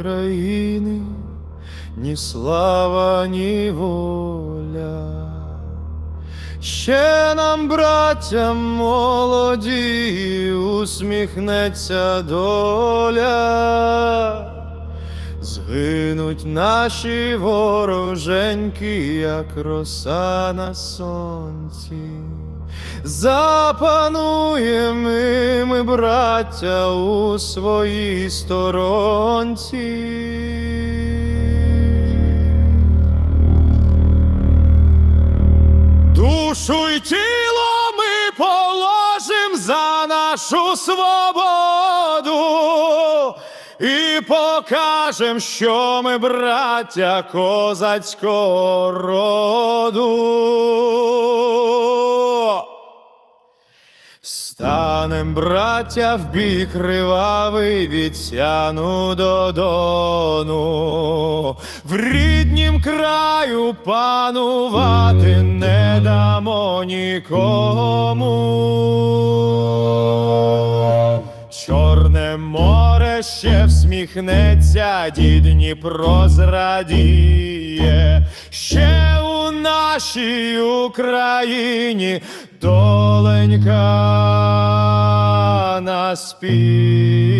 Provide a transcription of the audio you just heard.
України, ні слава, ні воля. Ще нам, браття молоді, усміхнеться доля, згинуть наші вороженьки, як роса на сонці. Запануєм і ми, браття, у своїй сторонці. Душу й тіло ми положим за нашу свободу і покажем, що ми браття козацького роду. Станем, браття, в бій кривавий від сяну в ріднім краю панувати не дамо нікому. Чорне море ще всміхнеться, дід Дніпро зрадіє, ще у нашій Україні доленька наспіє.